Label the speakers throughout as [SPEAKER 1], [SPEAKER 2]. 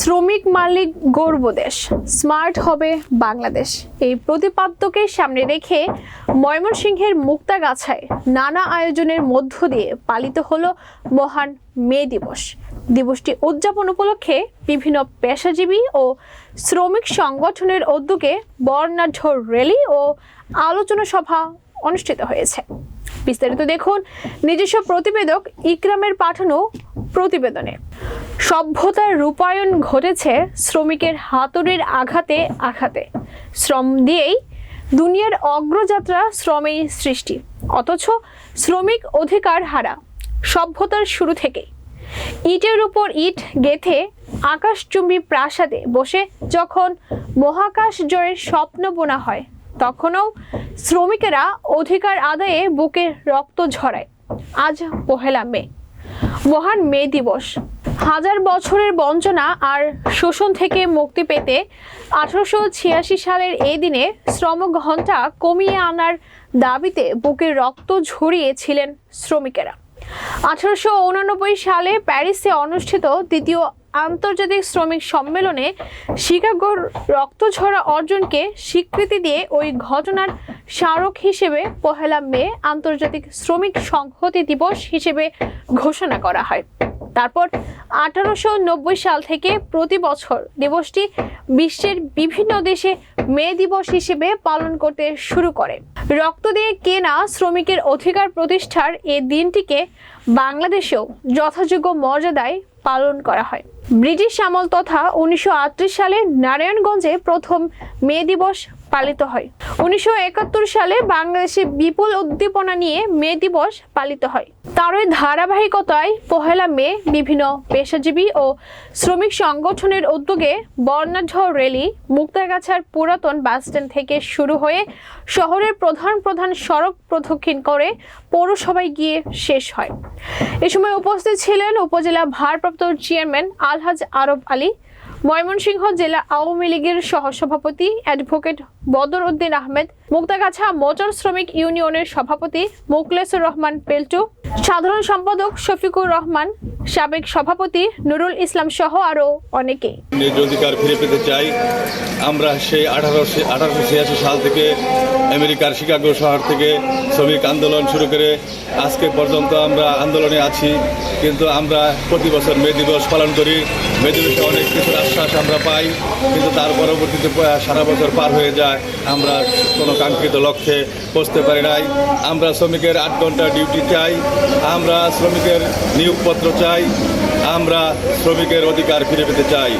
[SPEAKER 1] শ্রমিক মালিক গর্ব দেশ। স্মার্ট হবে বাংলাদেশ। এই প্রতিপাদ্যকে সামনে রেখে ময়মনসিংহের মুক্তাগাছায় নানা আয়োজনের মধ্য দিয়ে পালিত হলো মহান মে দিবস। দিবসটি উদযাপন উপলক্ষে বিভিন্ন পেশাজীবী ও শ্রমিক সংগঠনের উদ্যোগে বর্ণাঢ্য র্যালি ও আলোচনা সভা অনুষ্ঠিত হয়েছে। বিস্তারিত দেখুন। নিজস্ব প্রতিবেদক ইকরামের পাঠানো প্রতিবেদনে। সভ্যতার রূপায়ণ ঘটেছে শ্রমিকের হাতুড়ির আঘাতে আঘাতে। শ্রম দিয়েই দুনিয়ার অগ্রযাত্রা শ্রমেই সৃষ্টি, অথচ শ্রমিক অধিকার হারা, সভ্যতার শুরু থেকেই। ইটের উপর ইট গেথে আকাশচুম্বী প্রাসাদে বসে যখন মহাকাশ জয়ের স্বপ্ন বোনা হয় তখনও শ্রমিকেরা অধিকার আদায়ে বুকে রক্ত ঝরায়। আজ পহেলা মে। মহান মে দিবস। হাজার বছরের বঞ্চনা আর শোষণ থেকে মুক্তি পেতে আঠারোশো ছিয়াশি সালের এই দিনে শ্রম ঘণ্টা কমিয়ে আনার দাবিতে বুকে রক্ত ঝরিয়েছিলেন শ্রমিকেরা। আঠারোশো সালে প্যারিসে অনুষ্ঠিত দ্বিতীয় আন্তর্জাতিক শ্রমিক সম্মেলনে শিকাগোর রক্তঝরা অর্জনকে স্বীকৃতি দিয়ে ওই ঘটনার স্মারক হিসেবে পহেলা মে আন্তর্জাতিক শ্রমিক সংহতি দিবস হিসেবে ঘোষণা করা হয়। তারপর আঠারোশো নব্বই সাল থেকে প্রতি বছর দিবসটি বিশ্বের বিভিন্ন দেশে মে দিবস হিসেবে পালন করতে শুরু করে। রক্ত দিয়ে কেনা শ্রমিকের অধিকার প্রতিষ্ঠার এই দিনটিকে বাংলাদেশেও যথাযোগ্য মর্যাদায় পালন করা হয়। ব্রিটিশ আমল তথা উনিশশো আটত্রিশ সালে নারায়ণগঞ্জে প্রথম মে দিবস পালিত হয়। উনিশশো একাত্তর সালে বাংলাদেশে বিপুল উদ্দীপনা নিয়ে মে দিবস পালিত হয়। তারই ধারাবাহিকতায় পহেলা মে বিভিন্ন পেশাজীবী ও শ্রমিক সংগঠনের উদ্যোগে বর্ণাঢ্য র্যালি মুক্তাগাছার পুরাতন বাসস্ট্যান্ড থেকে শুরু হয়ে শহরের প্রধান প্রধান সড়ক প্রদক্ষিণ করে পৌরসভায় গিয়ে শেষ হয়। এ সময় উপস্থিত ছিলেন উপজেলা ভারপ্রাপ্ত চেয়ারম্যান আলহাজ আরব আলী ময়মনসিংহ জেলা আওয়ামী লীগের সহসভাপতি অ্যাডভোকেট বদর উদ্দিন আহমেদ, মুক্তাগাছা মোটর শ্রমিক ইউনিয়নের সভাপতি মুকলেসুর রহমান পেল্টু, সাধারণ সম্পাদক শফিকুর রহমান সাবেক সভাপতি নুরুল ইসলাম সহ আরও অনেকেই।
[SPEAKER 2] নিজ অধিকার ফিরে পেতে চাই। আমরা সেই আঠারোশো আঠারোশো ছিয়াশি সাল থেকে আমেরিকার শিকাগো শহর থেকে শ্রমিক আন্দোলন শুরু করে আজকে পর্যন্ত আমরা আন্দোলনে আছি। কিন্তু আমরা প্রতি বছর মে দিবস পালন করি। মে দিবসে অনেক কিছুর আশ্বাস আমরা পাই। কিন্তু তার পরবর্তীতে সারা বছর পার হয়ে যায়। আমরা কোনো কাঙ্ক্ষিত লক্ষ্যে পৌঁছতে পারি নাই। আমরা শ্রমিকের আট ঘণ্টা ডিউটি চাই। আমরা শ্রমিকের নিয়োগপত্র চাই। আমরা শ্রমিকের অধিকার ফিরে পেতে চাই।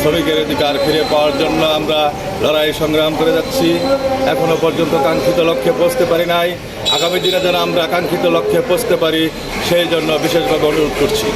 [SPEAKER 2] শ্রমিকের অধিকার ফিরে পাওয়ার জন্য আমরা লড়াই সংগ্রাম করে যাচ্ছি। এখনও পর্যন্ত কাঙ্ক্ষিত লক্ষ্যে পৌঁছতে পারি নাই। আগামী দিনে যেন আমরা কাঙ্ক্ষিত লক্ষ্যে পৌঁছতে পারি, সেই জন্য বিশেষভাবে অনুরোধ করছি।